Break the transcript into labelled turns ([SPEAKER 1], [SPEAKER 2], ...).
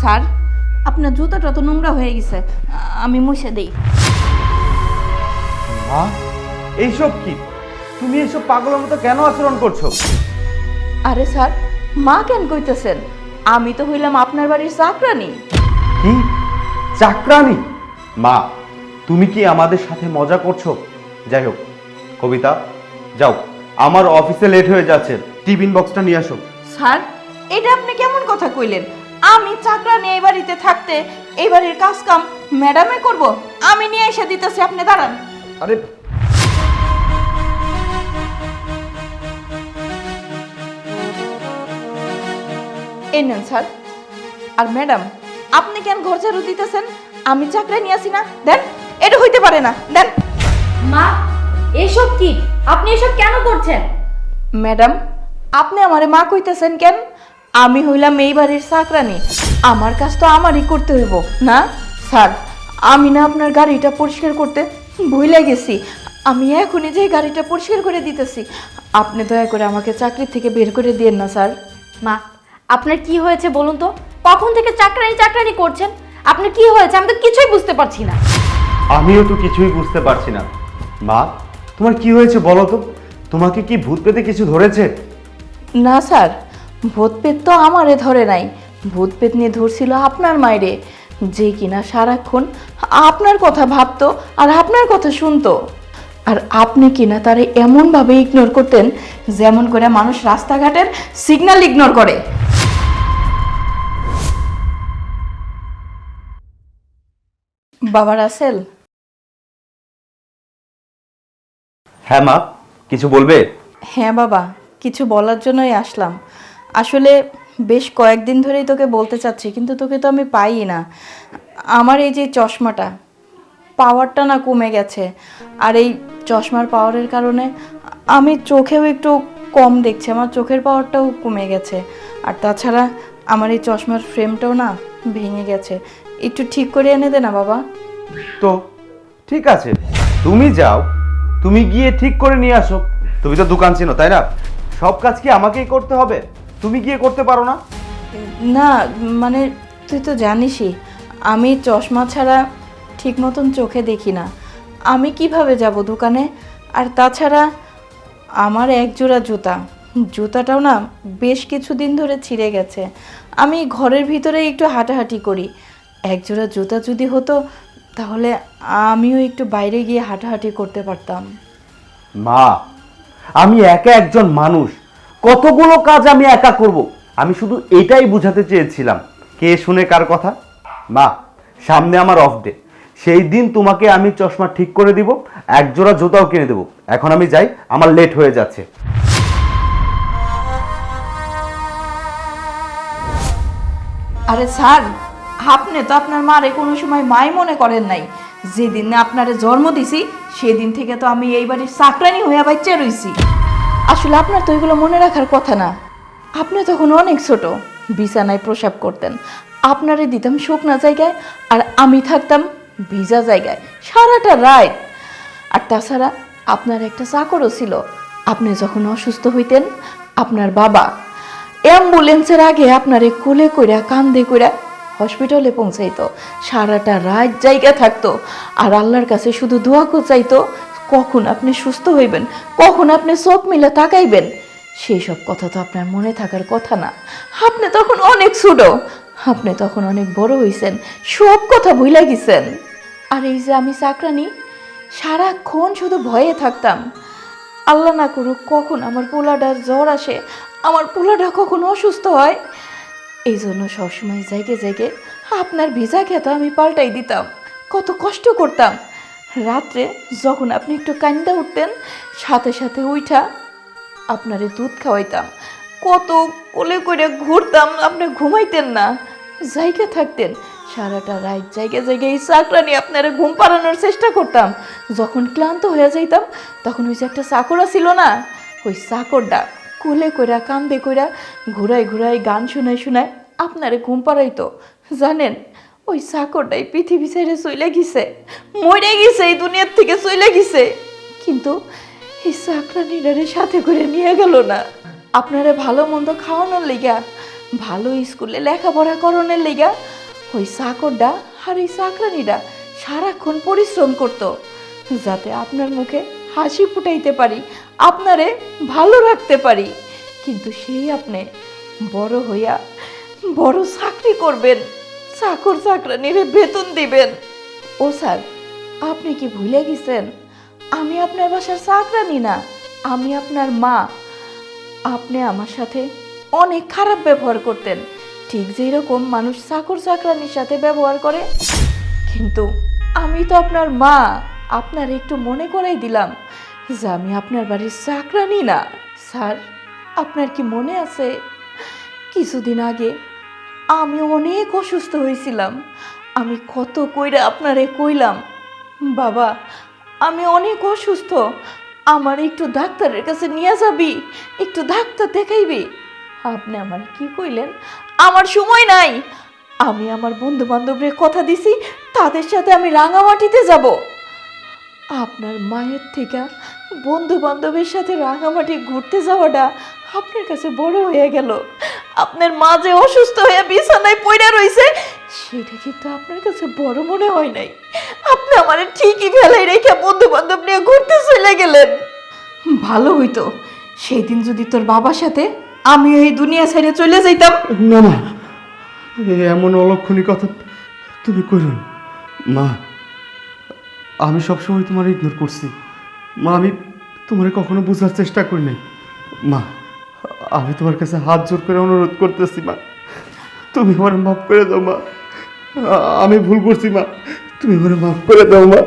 [SPEAKER 1] Sir আপনার জুতাটা তো নোংরা হয়ে গেছে আমি মুছে দেই।
[SPEAKER 2] মা এইসব কি? তুমি এইসব পাগলের মতো কেন আচরণ করছ?
[SPEAKER 1] আরে স্যার মা কেন কইতেছেন? আমি তো হইলাম আপনার বাড়ির চাকরানি।
[SPEAKER 2] কি? চাকরানি? মা তুমি কি আমাদের সাথে মজা করছ? যাই হোক কবিতা যাও আমার অফিসে লেট হয়ে যাচ্ছে। টিফিন বক্সটা নিয়ে আসো।
[SPEAKER 1] স্যার এটা আপনি কেমন কথা কইলেন? আমি চাকরানি এই বাড়িতে থাকতে এই বাড়ির কাজ কাম ম্যাডামে করব? আমি নিয়ে এসে দিতেছি আপনি দাঁড়ান।
[SPEAKER 2] আরে
[SPEAKER 1] এই নেন স্যার। আর ম্যাডাম আপনি কেন ঘর ঝাড়ু দিতেছেন? আমি চাকরা নিয়ে আসি না। দেন এটা হইতে পারে না। দেন।
[SPEAKER 3] মা এসব কি? আপনি এসব কেন করছেন?
[SPEAKER 1] ম্যাডাম আপনি আমারে মা কইতেছেন কেন? আমি হইলাম এই বাড়ির চাকরানি। আমার কাজ তো আমারই করতে হইব না? স্যার আমি না আপনার গাড়িটা পরিষ্কার করতে ভুলে গেছি। আমি এখনই যে গাড়িটা পরিষ্কার করে দিতেছি। আপনি দয়া করে আমাকে চাকরি থেকে বের করে দিয়েন না স্যার।
[SPEAKER 3] মা আপনার কি হয়েছে বলুন তো? কখন থেকে চাকরানি চাকরানি করছেন? আপনার কি হয়েছে? আমি তো কিছুই বুঝতে পারছি না।
[SPEAKER 2] আমিও তো কিছুই বুঝতে পারছি না। মা তোমার কি হয়েছে বলো তো? তোমাকে কি ভূত পেতে কিছু ধরেছে?
[SPEAKER 1] না স্যার। ভূত পেত তো আমারে ধরে নাই। ভূত পেত নিয়ে ধরছিল আপনার মায়েরে যে কিনা সারাক্ষণ আপনার কথা ভাবতো আর আপনার কথা শুনতো। আর আপনি কিনা তারে এমনভাবে ইগনোর করতেন যেমন করে মানুষ রাস্তাঘাটের সিগন্যাল ইগনোর করে। বাবা রাসেল
[SPEAKER 2] হ্যাঁ মা কিছু বলবে?
[SPEAKER 1] হ্যাঁ বাবা কিছু বলার জন্যই আসলাম। আসলে বেশ কয়েকদিন ধরেই তোকে বলতে চাচ্ছি, কিন্তু তোকে তো আমি পাই না। আমার এই যে চশমাটা পাওয়ারটা না কমে গেছে। আর এই চশমার পাওয়ারের কারণে আমি চোখেও একটু কম দেখছি, আমার চোখের পাওয়ারটাও কমে গেছে। আর তাছাড়া আমার এই চশমার ফ্রেমটাও না ভেঙে গেছে। একটু ঠিক করে এনে দে না, বাবা।
[SPEAKER 2] তো, ঠিক আছে। তুমি যাও, তুমি গিয়ে ঠিক করে নিয়ে আসো। তুমি তো দোকান চিনো, তাই না? সব কাজ কি আমাকেই করতে হবে? তুমি গিয়ে করতে পারো না?
[SPEAKER 1] না মানে তুই তো জানিসই আমি চশমা ছাড়া ঠিক মতন চোখে দেখি না। আমি কীভাবে যাব দোকানে? আর তাছাড়া আমার এক জোড়া জুতা। জুতাটাও না বেশ কিছুদিন ধরে ছিঁড়ে গেছে। আমি ঘরের ভিতরে একটু হাঁটাহাঁটি করি। এক জোড়া জুতা যদি হতো তাহলে আমিও একটু বাইরে গিয়ে হাঁটাহাঁটি করতে পারতাম।
[SPEAKER 2] মা আমি একা একজন মানুষ। কতগুলো কাজ আমি একা করব? আমি শুধু এটাই বুঝাতে চেয়েছিলাম। কে শুনে কার কথা? মা, সামনে আমার অফ ডে সেই দিন তোমাকে আমি চশমা ঠিক করে দিব এক জোড়া জুতাও কিনে দেবো। এখন আমি যাই, আমার লেট হয়ে যাচ্ছে।
[SPEAKER 1] আরে স্যার, আপনি তো আপনার মারে কোনো সময় মাই মনে করেন নাই। যেদিন আপনারে জন্ম দিছি, সেদিন থেকে তো আমি এই বাড়ির চাকরানি হয়ে বাচ্চা রইছি। আসলে আপনার তো এগুলো মনে রাখার কথা না। আপনি তখন অনেক ছোট, বিছানায় প্রসাব করতেন। আপনারে দিতাম শুকনা জায়গায় আর আমি থাকতাম ভিজা জায়গায়, সারাটা রাত। আর তাছাড়া আপনার একটা চাকরও ছিল। আপনি যখন অসুস্থ হইতেন, আপনার বাবা অ্যাম্বুলেন্সের আগে আপনারে কোলে কইরা, কান্দে কইরা হসপিটালে পৌঁছাইতো। সারাটা রাত জায়গা থাকতো। আর আল্লাহর কাছে শুধু দোয়া চাইতো কখন আপনি সুস্থ হইবেন? কখন আপনি চোখ মিলে তাকাইবেন? সেই সব কথা তো আপনার মনে থাকার কথা না। আপনি তখন অনেক ছোট। আপনি তখন অনেক বড় হইছেন। সব কথা ভুলে গেছেন। আর এই যে আমি চাকরানি সারাক্ষণ শুধু ভয়ে থাকতাম। আল্লাহ না করুক, কখন আমার পোলাটার জ্বর আসে, আমার পোলাটা কখন অসুস্থ হয়? এই জন্য সবসময় জায়গে জায়গে আপনার ভিজা খেতা আমি পাল্টাই দিতাম। কত কষ্ট করতাম। রাত্রে যখন আপনি একটু কান্দা উঠতেন, সাথে সাথে উইঠা আপনারে দুধ খাওয়াইতাম। কত কোলে করে ঘুরতাম, আপনি ঘুমাইতেন না। জায়গা থাকতেন, সারাটা রাত জায়গায় জায়গায় এই চাকরা নিয়ে আপনারা ঘুম পাড়ানোর চেষ্টা করতাম। যখন ক্লান্ত হয়ে যাইতাম, তখন ওই যে একটা চাকরা ছিল না, ওই চাকরটা কোলে কইরা, কান্দে কইরা ঘুরাই ঘুরাই গান শুনাই শুনাই আপনারে ঘুম পাড়াইতো। জানেন ওই চাকরটাই পৃথিবী ছেড়ে চলে গেছে। মরে গেছে, এই দুনিয়ার থেকে চলে গেছে। কিন্তু এই চাকরানিটারে সাথে করে নিয়ে গেল না। আপনারে ভালো মন্দ খাওয়ানোর লেগা, ভালো স্কুলে লেখাপড়া করণের লেগা, ওই চাকরটা আর এই চাকরানিটা সারাক্ষণ পরিশ্রম করত, যাতে আপনার মুখে হাসি ফুটাইতে পারি, আপনারে ভালো রাখতে পারি। কিন্তু সেই আপনি বড় হইয়া বড় চাকরি করবেন। চাকর চাকরানিরে বেতন দিবেন। ও স্যার, আপনি কি ভুলে গেছেন? আমি আপনার বাসার চাকরানি না, আমি আপনার মা। আপনি আমার সাথে অনেক খারাপ ব্যবহার করতেন। ঠিক যেই রকম মানুষ চাকর চাকরানির সাথে ব্যবহার করে। কিন্তু আমি তো আপনার মা, আপনার একটু মনে করাই দিলাম যে আমি আপনার বাড়ির চাকরানি না। স্যার, আপনার কি মনে আছে? কিছুদিন আগে আমি অনেক অসুস্থ হয়েছিলাম। আমি কত কইরা আপনারে কইলাম, বাবা, আমি অনেক অসুস্থ, আমার একটু ডাক্তারের কাছে নিয়ে যাবি, একটু ডাক্তার দেখাইবি। আপনি আমার কি কইলেন? আমার সময় নাই। আমি আমার বন্ধু বান্ধবদের কথা দিছি, তাদের সাথে আমি রাঙামাটিতে যাব। আপনার মায়ের থেকে বন্ধু বান্ধবের সাথে রাঙামাটি ঘুরতে যাওয়াটা আপনার কাছে বড় হয়ে গেল। আপনার মা যে অসুস্থ হয়ে বিছানায় পড়ে রইছে, সেটা কিন্তু আপনার কাছে বড় মনে হয় নাই। আপনি আমার ঠিকই ফেলাই রেখে বন্ধু বান্ধব নিয়ে ঘুরতে চলে গেলেন। ভালো হইতো। সেই দিন যদি তোর বাবার সাথে আমি এই দুনিয়া ছেড়ে চলে যাইতাম।
[SPEAKER 2] না মা এমন অলক্ষণী কথা তুমি করো মা, আমি সবসময় তোমার ইগনোর করছি। মা, আমি তোমার কখনো বোঝার চেষ্টা করি নাই। মা। আমি তোমার কাছে হাত জোর করে অনুরোধ করতেছি, মা। তুমি আমার মাফ করে দাও, মা। আমি ভুল করছি, মা। তুমি আমার মাফ করে দাও, মা।